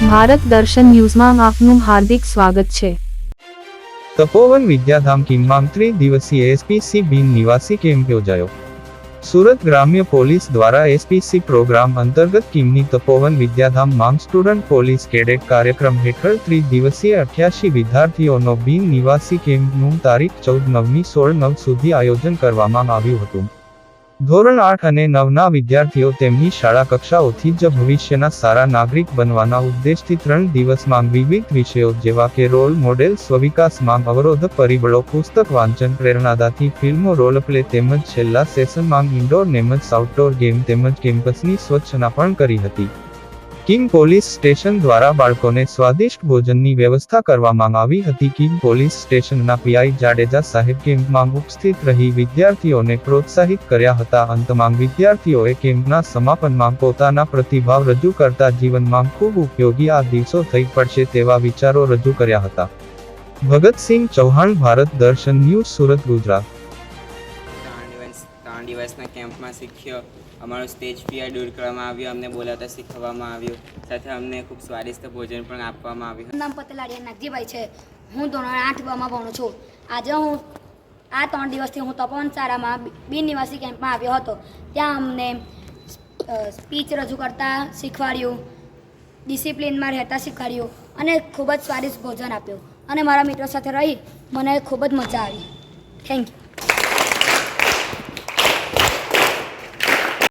ભારત દર્શન ન્યૂઝમાં આપનું હાર્દિક સ્વાગત છે. તપોવન વિદ્યાધામ કિમમાં ત્રિદિવસીય એસપીસી બિન નિવાસી કેમ્પ યોજાયો. સુરત ગ્રામ્ય પોલીસ દ્વારા એસપીસી પ્રોગ્રામ અંતર્ગત કિમની તપોવન વિદ્યાધામ માંગ સ્ટુડન્ટ પોલીસ કેડેટ કાર્યક્રમ હેઠળ ત્રિદિવસીય અઠ્યાસી વિદ્યાર્થીઓનો બિન નિવાસી કેમ્પનું તારીખ ચૌદ નવમી સોળ નવ સુધી આયોજન કરવામાં આવ્યું હતું. ધોરણ આઠ અને નવના વિદ્યાર્થીઓ તેમની શાળા કક્ષાઓથી જ ભવિષ્યના સારા નાગરિક બનવાના ઉદ્દેશથી ત્રણ દિવસમાં વિવિધ વિષયો જેવા કે રોલ મોડેલ સ્વવિકાસમાં અવરોધ, પરિબળો, પુસ્તક વાંચન, પ્રેરણાદાથી ફિલ્મો, રોલ પ્લે તેમજ છેલ્લા સેશનમાં ઇન્ડોર તેમજ આઉટડોર ગેમ તેમજ કેમ્પસની સ્વચ્છના પણ કરી હતી. કિંગ પોલીસ સ્ટેશન દ્વારા બાળકોને સ્વાદિષ્ટ ભોજનની વ્યવસ્થા કરવામાં આવી હતી. કિંગ પોલીસ સ્ટેશનના પીઆઈ જાડેજા સાહેબ કેમ્પમાં ઉપસ્થિત રહી વિદ્યાર્થીઓને પ્રોત્સાહિત કર્યા હતા. અંતમાં વિદ્યાર્થીઓએ કેમ્પના સમાપનમાં પોતાના પ્રતિભાવ રજૂ કરતા જીવનમાં ખૂબ ઉપયોગી આ દિવસો થઈ પડશે તેવા વિચારો રજૂ કર્યા હતા. ભગતસિંહ ચૌહાણ, ભારત દર્શન ન્યૂઝ, સુરત, ગુજરાત. ત્રણ દિવસના કેમ્પમાં શીખ્યો. અમારો સ્ટેજ ફિયર દૂર કરવામાં આવ્યો, અમને બોલાવતા શીખવવામાં આવ્યું. સાથે અમને ખૂબ સ્વાદિષ્ટ ભોજન પણ આપવામાં આવ્યું. નામ પતલાડિયા નાગજીભાઈ છે. હું ધોરણ આઠમાં ભણું છું. આજે હું આ ત્રણ દિવસથી હું તપોવન શાળામાં બિન નિવાસી કેમ્પમાં આવ્યો હતો. ત્યાં અમને સ્પીચ રજૂ કરતા શીખવાડ્યું, ડિસિપ્લિનમાં રહેતા શીખવાડ્યું અને ખૂબ જ સ્વાદિષ્ટ ભોજન આપ્યું. અને મારા મિત્રો સાથે રહી મને ખૂબ જ મજા આવી. Thank you